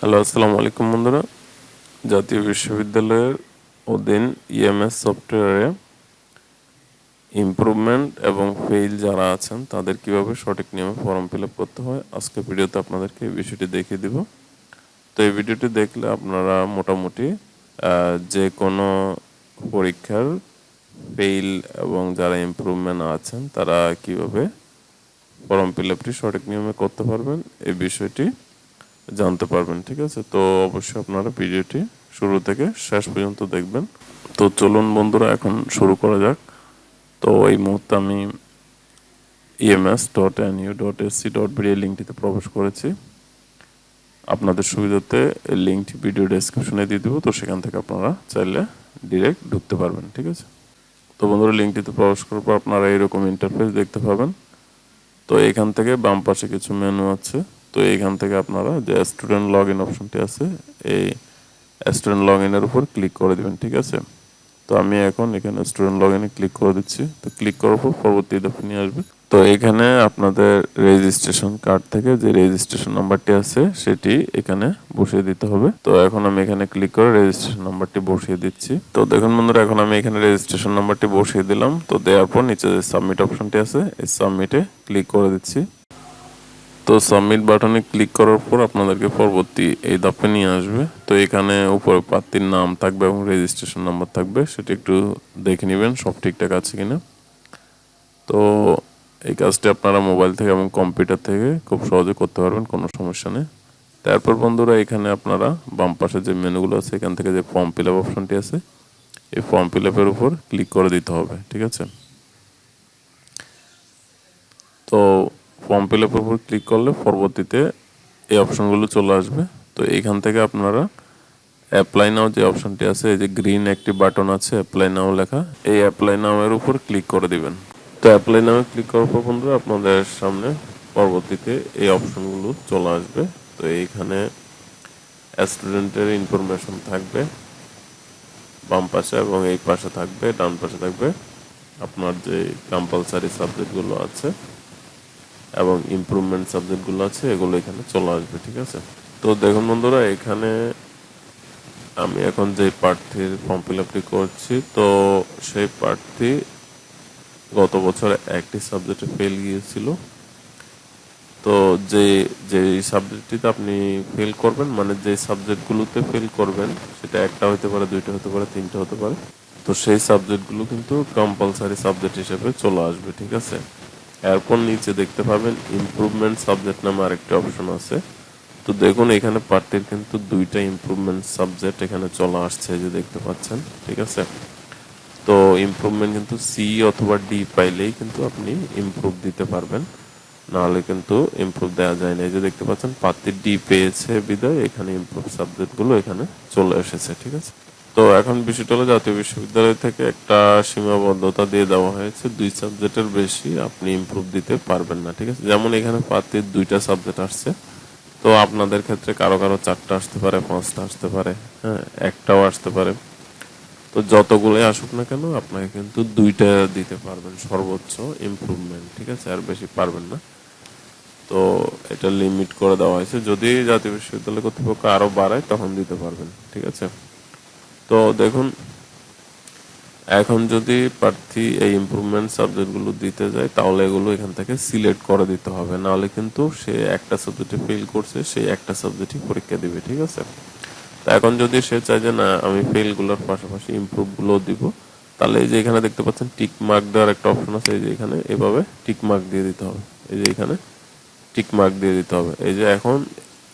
Hello, আসসালামু আলাইকুম বন্ধুরা। জাতীয় বিশ্ববিদ্যালয়ের অধীন ইএমএস সফটওয়্যারে ইমপ্রুভমেন্ট এবং ফেইল যারা আছেন, তাদের কীভাবে সঠিক নিয়মে ফর্ম ফিল আপ করতে হয় আজকে ভিডিওতে আপনাদেরকে এই বিষয়টি দেখিয়ে দিব। তো এই ভিডিওটি দেখলে আপনারা মোটামুটি যে কোনো পরীক্ষার ফেইল এবং যারা ইমপ্রুভমেন্ট আছেন, তারা কীভাবে ফর্ম ফিল আপটি সঠিক নিয়মে করতে পারবেন, এই বিষয়টি জানতে পারবেন, ঠিক আছে? তো অবশ্যই আপনারা ভিডিওটি শুরু থেকে শেষ পর্যন্ত দেখবেন। তো চলুন বন্ধুরা, এখন শুরু করা যাক। তো এই মুহূর্তে আমি EMS dot N U dot SC dot BD লিঙ্কটিতে প্রবেশ করেছি। আপনাদের সুবিধাতে লিঙ্কটি ভিডিও ডেসক্রিপশনে দিয়ে দেবো। তো সেখান থেকে আপনারা চাইলে ডিরেক্ট ঢুকতে পারবেন, ঠিক আছে? তো বন্ধুরা, লিঙ্কটিতে প্রবেশ করার পর আপনারা এরকম ইন্টারফেস দেখতে পাবেন। তো এখান থেকে বাম পাশে কিছু মেনু আছে। তো এখান থেকে আপনারা যে স্টুডেন্ট লগ ইন অপশনটি আছে, এই স্টুডেন্ট লগ ইনের উপর ক্লিক করে দিবেন, ঠিক আছে? তো আমি এখন এখানে স্টুডেন্ট লগ ইনে ক্লিক করে দিচ্ছি। তো ক্লিক করার পর পরবর্তী দফে নিয়ে আসবে তো এখানে আপনাদের রেজিস্ট্রেশন কার্ড থেকে যে রেজিস্ট্রেশন নাম্বারটি আছে, সেটি এখানে বসিয়ে দিতে হবে। তো এখন আমি এখানে ক্লিক করে রেজিস্ট্রেশন নাম্বারটি বসিয়ে দিচ্ছি। তো দেখুন বন্ধুরা, এখন আমি এখানে রেজিস্ট্রেশন নাম্বারটি বসিয়ে দিলাম। তো দেওয়ার পর নিচে যে সাবমিট অপশনটি আছে, এই সাবমিটে ক্লিক করে দিচ্ছি। তো সাবমিট বাটনে ক্লিক করার পর আপনাদেরকে পরবর্তী এই ধাপে নিয়ে আসবে। তো এখানে উপরে প্রার্থীর নাম থাকবে এবং রেজিস্ট্রেশন নাম্বার থাকবে, সেটা একটু দেখে নেবেন সব ঠিকঠাক আছে কিনা। তো এই কাজটি আপনারা মোবাইল থেকে এবং কম্পিউটার থেকে খুব সহজে করতে পারবেন, কোনো সমস্যা নেই। তারপর বন্ধুরা, এখানে আপনারা বাম পাশে যে মেনুগুলো আছে, এখান থেকে যে ফর্ম ফিল আপ অপশনটি আছে, এই ফর্ম ফিল আপের উপর ক্লিক করে দিতে হবে, ঠিক আছে? তো ফর্ম ফিল আপের উপর ক্লিক করলে পরবর্তীতে এই অপশনগুলো চলে আসবে। তো এইখান থেকে আপনারা অ্যাপ্লাই নাও যে অপশনটি আছে, এই যে গ্রিন একটি বাটন আছে অ্যাপ্লাই নাও লেখা, এই অ্যাপ্লাই নাও এর উপর ক্লিক করে দিবেন। তো অ্যাপ্লাই নাও ক্লিক করার পর বন্ধুরা আপনাদের সামনে পরবর্তীতে এই অপশনগুলো চলে আসবে। তো এইখানে স্টুডেন্টের ইনফরমেশন থাকবে, বাম পাশে এবং এই পাশে থাকবে, ডান পাশে থাকবে। আপনার যে কম্পালসারি সাবজেক্টগুলো আছে এবং ইমপ্রুভমেন্ট সাবজেক্টগুলো আছে, এগুলো এখানে চলে আসবে, ঠিক আছে? তো দেখুন বন্ধুরা, এখানে আমি এখন যে প্রার্থীর ফর্ম ফিল আপটি করছি, তো সেই প্রার্থী গত বছর একটি সাবজেক্টে ফেল গিয়েছিল। তো যে যে সাবজেক্টটিতে আপনি ফেল করবেন মানে যে সাবজেক্টগুলোতে ফেল করবেন, সেটা একটা হতে পারে, দুইটা হতে পারে, তিনটা হতে পারে, তো সেই সাবজেক্টগুলো কিন্তু কম্পালসারি সাবজেক্ট হিসেবে চলে আসবে, ঠিক আছে? এরপর নিচে দেখতে পাবেন ইমপ্রুভমেন্ট সাবজেক্ট নামে আরেকটি অপশন আছে। তো দেখুন, এখানে প্রার্থীর কিন্তু দুইটা ইমপ্রুভমেন্ট সাবজেক্ট এখানে চলে আসছে যে দেখতে পাচ্ছেন, ঠিক আছে? তো ইমপ্রুভমেন্ট কিন্তু সি অথবা ডি পাইলেই কিন্তু আপনি ইমপ্রুভ দিতে পারবেন। নাহলে কিন্তু ইমপ্রুভ দেওয়া যায় না। এই যে দেখতে পাচ্ছেন প্রার্থী ডি পেয়েছে বিদায়, এখানে ইমপ্রুভ সাবজেক্টগুলো এখানে চলে এসেছে, ঠিক আছে? তো এখন বিষয়টা হলো জাতীয় বিশ্ববিদ্যালয় থেকে একটা সীমাবদ্ধতা দিয়ে দেওয়া হয়েছে। দুই সাবজেক্টের বেশি আপনি ইমপ্রুভ দিতে পারবেন না, ঠিক আছে? যেমন এখানে প্রার্থীর দুইটা সাবজেক্ট আসছে। তো আপনাদের ক্ষেত্রে কারও কারও চারটা আসতে পারে, পাঁচটা আসতে পারে হ্যাঁ একটাও আসতে পারে। তো যতগুলোই আসুক না কেন, আপনাকে কিন্তু দুইটা দিতে পারবেন, সর্বোচ্চ ইমপ্রুভমেন্ট ঠিক আছে? আর বেশি পারবেন না। তো এটা লিমিট করে দেওয়া হয়েছে। যদি জাতীয় বিশ্ববিদ্যালয় কর্তৃপক্ষ আরও বাড়ায়, তখন দিতে পারবেন, ঠিক আছে? তো দেখুন, এখন যদি প্রার্থী এই ইমপ্রুভমেন্ট সাবজেক্টগুলো দিতে যায়, তাহলে এগুলো এখান থেকে সিলেক্ট করে দিতে হবে। নাহলে কিন্তু সে একটা সাবজেক্টে ফেল করছে সেই একটা সাবজেক্টই পরীক্ষা দিবে, ঠিক আছে? তো এখন যদি সে চায় যে, না, আমি ফেলগুলোর পাশাপাশি ইমপ্রুভগুলো দিব, তাহলে এই যে এখানে দেখতে পাচ্ছেন টিক মার্ক দেওয়ার একটা অপশন আছে, এই যে এখানে এভাবে টিক মার্ক দিয়ে দিতে হবে। এই যে এখানে টিক মার্ক দিয়ে দিতে হবে। এই যে এখন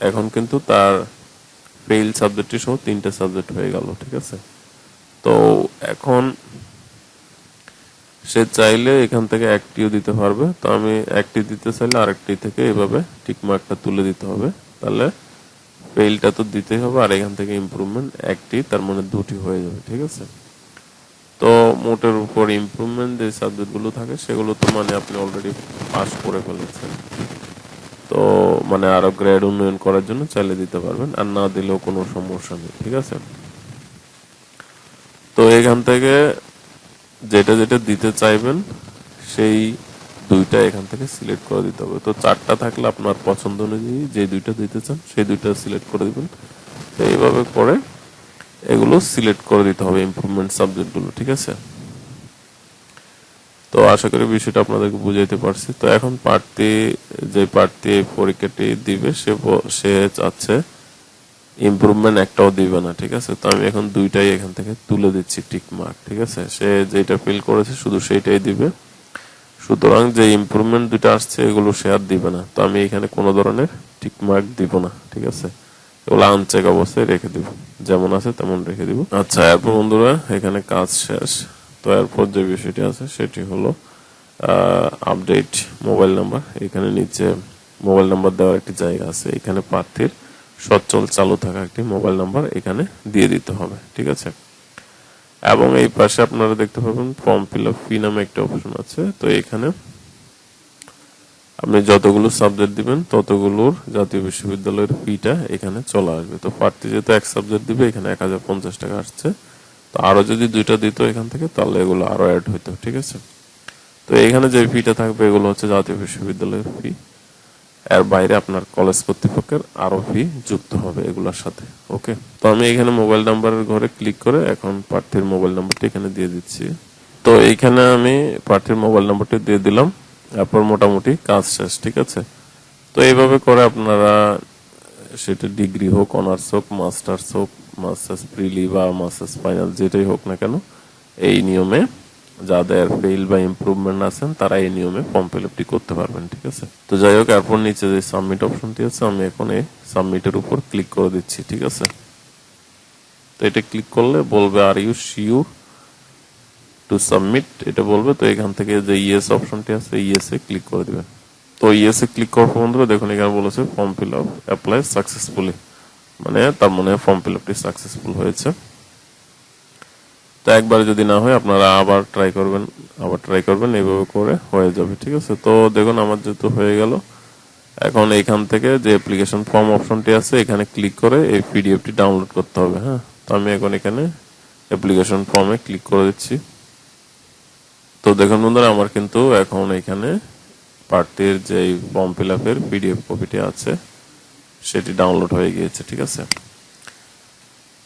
এখন কিন্তু তার ফেইল সাবজেক্টটি সহ তিনটে সাবজেক্ট হয়ে গেল, ঠিক আছে? তো এখন সে চাইলে এখান থেকে একটিও দিতে পারবে। তো আমি একটি দিতে চাইলে আরেকটি থেকে এভাবে টিক মার্কটা তুলে দিতে হবে। তাহলে ফেইলটা তো দিতেই হবে আর এখান থেকে ইমপ্রুভমেন্ট একটি, তার মানে দুটি হয়ে যাবে, ঠিক আছে? তো মোটের উপর ইমপ্রুভমেন্ট যে সাবজেক্টগুলো থাকে সেগুলো তো মানে আপনি অলরেডি পাস করে ফেলেছেন। তো মানে আরও গ্রেড উন্নয়ন করার জন্য চাইলে দিতে পারবেন, আর না দিলেও কোনো সমস্যা নেই, ঠিক আছে? তো এখান থেকে যেটা যেটা দিতে চাইবেন, সেই দুইটা এখান থেকে সিলেক্ট করে দিতে হবে। তো চারটা থাকলে আপনার পছন্দ অনুযায়ী যে দুইটা দিতে চান, সেই দুইটা সিলেক্ট করে দিবেন। তো এইভাবে করে এগুলো সিলেক্ট করে দিতে হবে ইমপ্রুভমেন্ট সাবজেক্টগুলো ঠিক আছে? তো আশা করি বিষয়টা আপনাদেরকে বুঝাইতে পারছি। তো এখন প্রার্থী যে প্রার্থী পরীক্ষাটি দিবে, সে সে চাচ্ছে ইমপ্রুভমেন্ট একটাও দিবে না, ঠিক আছে? তো আমি এখন দুইটাই এখান থেকে তুলে দিচ্ছি টিক মার্ক ঠিক আছে? সে যেটা ফিল করেছে, শুধু সেইটাই দিবে। সুতরাং যে ইমপ্রুভমেন্ট দুটো আসছে, এগুলো সে আর দিবে না। তো আমি এখানে কোনো ধরনের টিক মার্ক দিব না, ঠিক আছে? এগুলো আনচেক অবস্থায় রেখে দিব। যেমন আছে, তেমন রেখে দিব। আচ্ছা এরপর বন্ধুরা, এখানে কাজ শেষ। তো এরপর যে বিষয়টি আছে সেটি হলো আপডেট মোবাইল নাম্বার এখানে নিচে মোবাইল নাম্বার দেওয়ার একটি জায়গা আছে। এখানে প্রার্থীর সচ্ছল চালু থাকা একটি মোবাইল নাম্বার এখানে দিয়ে দিতে হবে, ঠিক আছে? এবং এই পাশে আপনারা দেখতে পাবেন ফর্ম ফিল আপ ফি নামে একটা অপশন আছে। তো এখানে আপনি যতগুলো সাবজেক্ট দিবেন, ততগুলোর জাতীয় বিশ্ববিদ্যালয়ের ফিটা এখানে চলে আসবে। তো প্রার্থী যেহেতু এক সাবজেক্ট দিবে, এখানে এক হাজার পঞ্চাশ টাকা আসছে। তো আরও যদি দুইটা দিত এখান থেকে, তাহলে এগুলো আরও অ্যাড হইতো, ঠিক আছে? তো এখানে যে ফিটা থাকবে, এগুলো হচ্ছে জাতীয় বিশ্ববিদ্যালয়ের ফি এর বাইরে আপনার কলেজ কর্তৃপক্ষের আরও ফি যুক্ত হবে এগুলোর সাথে ওকে তো আমি এখানে মোবাইল নাম্বারের ঘরে ক্লিক করে এখন প্রার্থীর মোবাইল নাম্বারটি এখানে দিয়ে দিচ্ছি। তো এইখানে আমি প্রার্থীর মোবাইল নাম্বারটি দিয়ে দিলাম এরপর মোটামুটি কাজ শেষ, ঠিক আছে? তো এইভাবে করে আপনারা সেটা ডিগ্রি হোক অনার্স হোক মাস্টার্স হোক মাস্টার্স প্রিলি বা মাস্টার্স ফাইনাল যেটাই হোক না কেন, এই নিয়মে যাদের ফেইল বা ইমপ্রুভমেন্ট আছেন, তারা এই নিয়মে ফর্ম ফিল আপটি করতে পারবেন, ঠিক আছে? তো যাই হোক, এরপর নিচে যে সাবমিট অপশনটি আছে, আমি এখন এই সাবমিটের উপর ক্লিক করে দিচ্ছি, ঠিক আছে? তো এটা ক্লিক করলে বলবে are you sure to submit এটা বলবে, তো এখান থেকে যে ইয়েস অপশনটি আছে ইয়েস ক্লিক করে দিবেন তো ইয়েস ক্লিক করার পর বন্ধুরা, দেখুন এখানে বলেছে form fill up apply successfully মানে তার মনে ফর্ম ফিল আপটি সাকসেসফুল হয়েছে। তো একবার যদি না হয়, আপনারা আবার ট্রাই করবেন, আবার ট্রাই করবেন, এইভাবে করে হয়ে যাবে, ঠিক আছে? তো দেখুন, আমার যেহেতু হয়ে গেল, এখন এইখান থেকে যে অ্যাপ্লিকেশন ফর্ম অপশনটি আছে, এখানে ক্লিক করে এই পিডিএফটি ডাউনলোড করতে হবে হ্যাঁ? তো আমি এখন এখানে অ্যাপ্লিকেশন ফর্মে ক্লিক করে দিচ্ছি। তো দেখুন বন্ধুরা, আমার কিন্তু এখন এখানে প্রার্থীর যে ফর্ম ফিল আপের পিডিএফ কপিটি আছে সেটি ডাউনলোড হয়ে গিয়েছে, ঠিক আছে?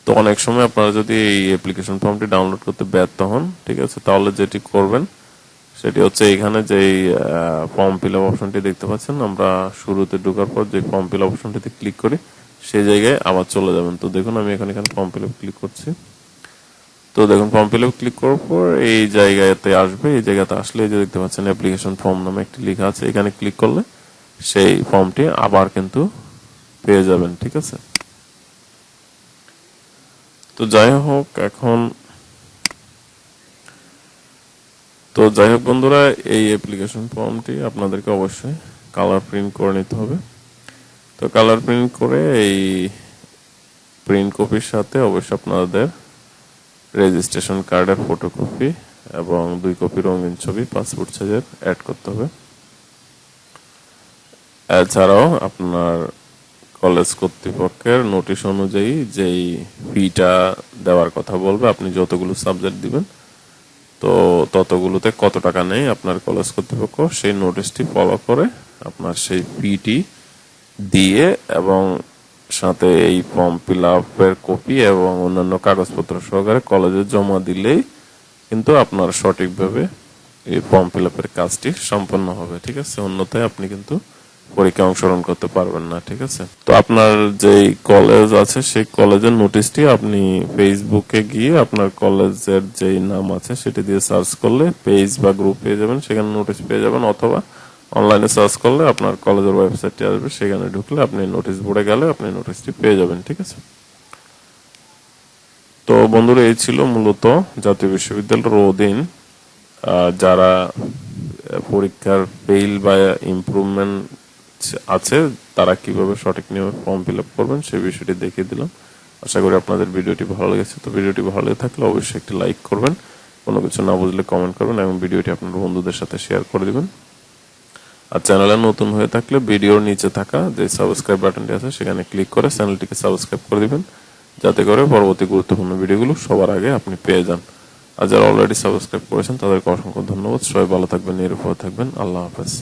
তো অনেক সময় আপনারা যদি এই অ্যাপ্লিকেশন ফর্মটি ডাউনলোড করতে ব্যর্থ হন, ঠিক আছে, তাহলে যেটি করবেন, সেটি হচ্ছে এখানে যে ফর্ম ফিল আপ অপশনটি দেখতে পাচ্ছেন, আমরা শুরুতে ঢোকার পর যে ফর্ম ফিল আপ অপশনটিতে ক্লিক করি, সেই জায়গায় আবার চলে যাবেন। তো দেখুন, আমি এখানে এখানে ফর্ম ফিল আপ ক্লিক করছি। তো দেখুন ফর্ম ফিল আপ ক্লিক করার পর এই জায়গাতে আসবে, এই জায়গাতে আসলে যে দেখতে পাচ্ছেন অ্যাপ্লিকেশন ফর্ম নামে একটি লেখা আছে, এখানে ক্লিক করলে সেই ফর্মটি আবার কিন্তু পেয়ে যাবেন, ঠিক আছে? তো যাই হোক, এখন তো যাই হোক বন্ধুরা, এই অ্যাপ্লিকেশন ফর্মটি আপনাদেরকে অবশ্যই কালার প্রিন্ট করে নিতে হবে। তো কালার প্রিন্ট করে এই প্রিন্ট কপির সাথে অবশ্যই আপনাদের রেজিস্ট্রেশন কার্ডের ফটোকপি এবং দুই কপি রঙিন ছবি পাসপোর্ট সাইজের অ্যাড করতে হবে। এছাড়াও আপনার কলেজ কর্তৃপক্ষের নোটিশ অনুযায়ী যেই ফিটা দেওয়ার কথা বলবে, আপনি যতগুলো সাবজেক্ট দিবেন, তো ততগুলোতে কত টাকা নেই আপনার কলেজ কর্তৃপক্ষ, সেই নোটিশটি ফলো করে আপনার সেই ফিটি দিয়ে এবং সাথে এই ফর্ম ফিল আপের কপি এবং অন্যান্য কাগজপত্র সহকারে কলেজে জমা দিলেই কিন্তু আপনার সঠিকভাবে এই ফর্ম ফিল আপের কাজটি সম্পন্ন হবে, ঠিক আছে? অন্যথায় আপনি কিন্তু পরীক্ষায় অংশগ্রহণ করতে পারবেন না, ঠিক আছে? তো আপনার যেই কলেজ আছে, সেই কলেজের নোটিশটি আপনি ফেসবুকে গিয়ে আপনার কলেজের যেই নাম আছে, সেটি দিয়ে সার্চ করলে পেজ বা গ্রুপ পেয়ে যাবেন। সেখানে নোটিশ পেয়ে যাবেন অথবা অনলাইনে সার্চ করলে আপনার কলেজের ওয়েবসাইটটি আসবে। সেখানে ঢুকলে আপনি নোটিশ বোর্ডে গেলে আপনি নোটিশটি পেয়ে যাবেন, ঠিক আছে? তো বন্ধুরা, এই ছিল মূলত জাতীয় বিশ্ববিদ্যালয়ের অধীন যারা পরীক্ষার ফেইল বা ইমপ্রুভমেন্ট আছে, তারা কীভাবে সঠিক নিয়মে ফর্ম ফিল আপ করবেন সেই বিষয়টি দেখিয়ে দিলাম। আশা করি আপনাদের ভিডিওটি ভালো লেগেছে। তো ভিডিওটি ভালো লেগে থাকলে অবশ্যই একটি লাইক করবেন। কোনো কিছু না বুঝলে কমেন্ট করবেন এবং ভিডিওটি আপনার বন্ধুদের সাথে শেয়ার করে দিবেন। আর চ্যানেলে নতুন হয়ে থাকলে ভিডিওর নিচে থাকা যে সাবস্ক্রাইব বাটনটি আছে, সেখানে ক্লিক করে চ্যানেলটিকে সাবস্ক্রাইব করে দিবেন। যাতে করে পরবর্তী গুরুত্বপূর্ণ ভিডিওগুলো সবার আগে আপনি পেয়ে যান। আর যারা অলরেডি সাবস্ক্রাইব করেছেন, তাদেরকে অসংখ্য ধন্যবাদ। সবাই ভালো থাকবেন নিরাপদ থাকবেন। আল্লাহ হাফেজ।